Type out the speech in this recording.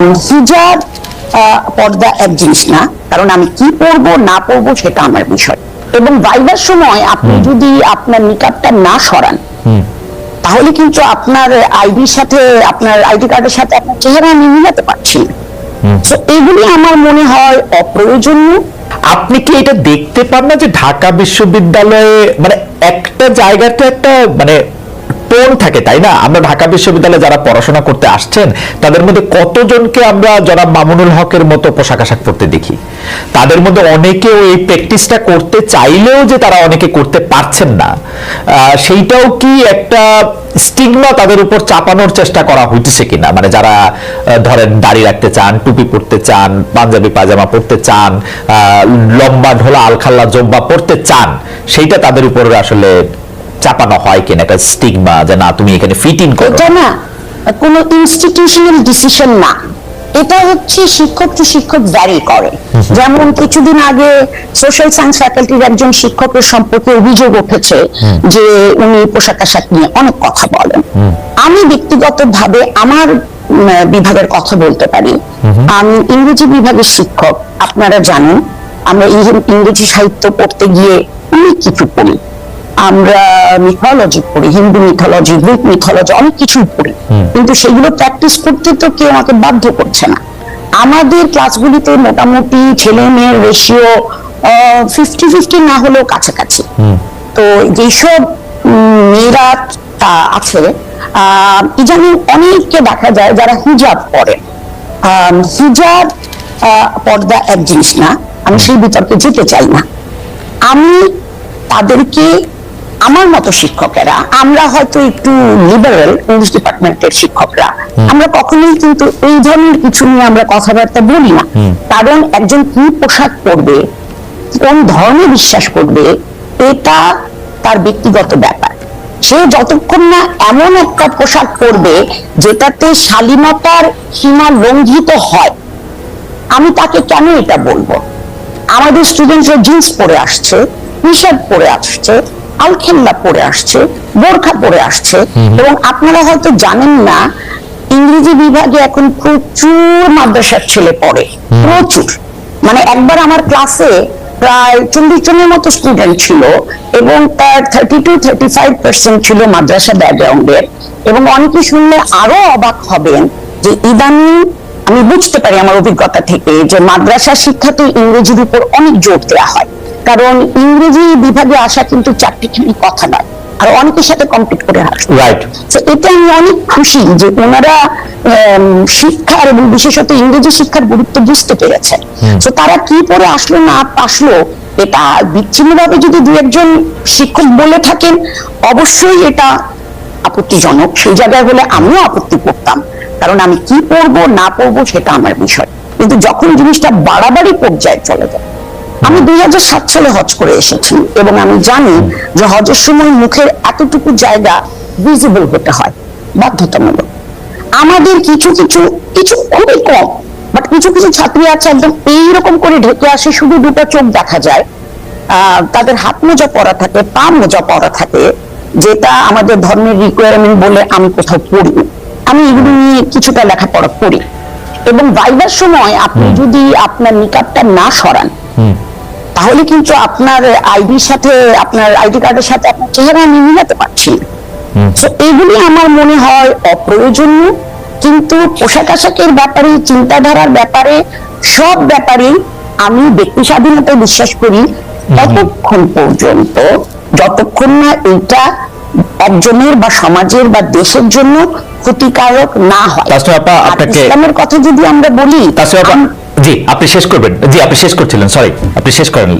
হিজাব পর্দা এক জিনিস না। কারণ আমি কি পরবো না পরবো সেটা আমার বিষয়। এবং সময় আপনি যদি আপনার নিকাবটা না সরান তাহলে কিন্তু আপনার আইডির সাথে আপনার আইডি কার্ডের সাথে আপনার চেহারা আমি মিলাতে পারছি না। So, এগুলি আমার মনে হয় অপ্রয়োজনীয়। আপনি কি এটা দেখতে পান না যে ঢাকা বিশ্ববিদ্যালয়ে মানে একটা জায়গাতে একটা মানে টোন থাকে, তাই না? আমরা ঢাকা বিশ্ববিদ্যালয়ে যারা পড়াশোনা করতে আসছেন, তাদের মধ্যে কতজনকে আমরা জনাব মামুনুল হকের মতো পোশাক আশাক পরতে দেখি? তাদের মধ্যে অনেকেও এই প্র্যাকটিসটা করতে চাইলেও যে তারা অনেকে করতে পারছেন না। সেইটাও কি একটা স্টিগমা তাদের উপর চাপানোর চেষ্টা করা হইতেছে কিনা? মানে যারা ধরেন দাড়ি রাখতে চান, টুপি পরতে চান, পাঞ্জাবি পাজামা পরতে চান লম্বা ঢোলা, আলখাল্লা, জব্বা পরতে চান, সেইটা তাদের উপর আসলে চাপানো হয় কিনা একটা স্টিগমা যে না তুমি এখানে ফিট ইন করো। এটা না কোনো ইনস্টিটিউশনাল ডিসিশন না। এটা হচ্ছে শিক্ষক টু শিক্ষক ভ্যারি করে। যেমন কিছুদিন আগে সোশ্যাল সায়েন্স ফ্যাকাল্টির একজন শিক্ষকের সম্পর্কে অভিযোগ উঠেছে যে উনি পোশাক আশাক নিয়ে অনেক কথা বলেন। আমি ব্যক্তিগতভাবে আমার বিভাগের কথা বলতে পারি। আমি ইংরেজি বিভাগের শিক্ষক আপনারা জানেন। আমরা ইংরেজি সাহিত্য পড়তে গিয়ে অনেক কিছু পড়ি। আমরা মিথোলজি পড়ি হিন্দু মিথোলজি গ্রিক মিথোলজি অনেক কিছু পড়ি। কিন্তু সেগুলো প্র্যাকটিস করতে তো কেউ আমাকে বাধ্য করছে না। আমাদের ক্লাসগুলিতে মোটামুটি ছেলে মেয়ের রেশিও ফিফটি ফিফটি না হলেও কাছাকাছি। তো যেসব মেয়েরা আছে আহ, ইদানিং অনেককে দেখা যায় যারা হিজাব পরে। আহ, হিজাব পর্দা এক জিনিস না আমি সেই বিতর্কে যেতে চাই না। আমি তাদেরকে আমার মতো শিক্ষকেরা আমরা হয়তো একটু লিবারেল ইংলিশ ডিপার্টমেন্টের শিক্ষকরা আমরা কখনোই কিন্তু এই ধরনের কিছু নিয়ে আমরা কথাবার্তা বলি না। কারণ একজন কি পোশাক পরবে কোন ধর্মে বিশ্বাস করবে এটা তার ব্যক্তিগত ব্যাপার। সে যতক্ষণ না এমন একটা পোশাক পরবে যেটাতে শালীনতার সীমা লঙ্ঘিত হয় আমি তাকে কেন এটা বলব? আমাদের স্টুডেন্টরা জিন্স পরে আসছে টি শার্ট পরে আসছে আলখেল্লা পরে আসছে বোরখা পরে আসছে এবং আপনারা হয়তো জানেন না ইংরেজি বিভাগে এখন প্রচুর মাদ্রাসার ছেলে পড়ে প্রচুর। মানে একবার আমার ক্লাসে প্রায় চল্লিশ জনের মতো স্টুডেন্ট ছিল এবং তার thirty two thirty five percent ছিল মাদ্রাসা ব্যাকগ্রাউন্ডের এবং অনেকে শুনলে আরও অবাক হবেন যে ইদানিং আমি বুঝতে পারি আমার অভিজ্ঞতা থেকে যে মাদ্রাসা শিক্ষাতে ইংরেজির উপর অনেক জোর দেওয়া হয়। কারণ ইংরেজি বিভাগে আসা কিন্তু চারটিখানি কথা নয় আর অনেকের সাথে কম্পিট করে আসে রাইট এতে আমি অনেক খুশি যে ওনারা শিক্ষার এবং বিশেষত ইংরেজি শিক্ষার গুরুত্ব বুঝতে পেরেছে। তো তারা কি পরে আসলো না আসলো এটা বিচ্ছিন্নভাবে যদি দু একজন শিক্ষক বলে থাকেন অবশ্যই এটা আপত্তিজনক। সেই জায়গায় হলে আমিও আপত্তি করতাম কারণ আমি কি পড়ব না পড়ব সেটা আমার বিষয়। কিন্তু যখন জিনিসটা বাড়াবাড়ি পর্যায়ে চলে যায় আমি দুই সাত সালে হজ করে এসেছি এবং আমি জানি যে হজের সময় মুখের এতটুকু জায়গা ভিজিবল হতে হয় বাধ্যতামূলক। আমাদের কিছু কিছু কিছু খুবই কম বাট কিছু কিছু ছাত্রী আছে একদম এইরকম করে ঢেকে আসে শুধু দুটো চোখ দেখা যায়। তাদের হাত মোজা পরা থাকে পা মোজা পরা থাকে যেটা আমাদের ধর্মের রিকোয়ারমেন্ট বলে আমি কোথাও পড়ি আমি এগুলো নিয়ে কিছুটা লেখাপড়া করি। এবং ভাইবার সময় আপনি যদি আপনার নিকাবটা না সরান তাহলে কিন্তু আপনার আইডির সাথে আপনার আইডি কার্ডের সাথে আপনার চেহারা আমি মিলাতে পারছি। তো এগুলি আমার মনে হয় অপ্রয়োজনীয় কিন্তু পোশাক আশাকের ব্যাপারে চিন্তাধারার ব্যাপারে সব ব্যাপারে আমি ব্যক্তি স্বাধীনতায় বিশ্বাস করি ততক্ষণ পর্যন্ত। যতক্ষণ না এইটা একজনের বা সমাজের বা দেশের জন্য ক্ষতিকারক না হয়। আপনাকে- ইসলামের কথা যদি আমরা বলি জি আপনি শেষ করবেন। জি আপনি শেষ করছিলেন সরি আপনি শেষ করেন।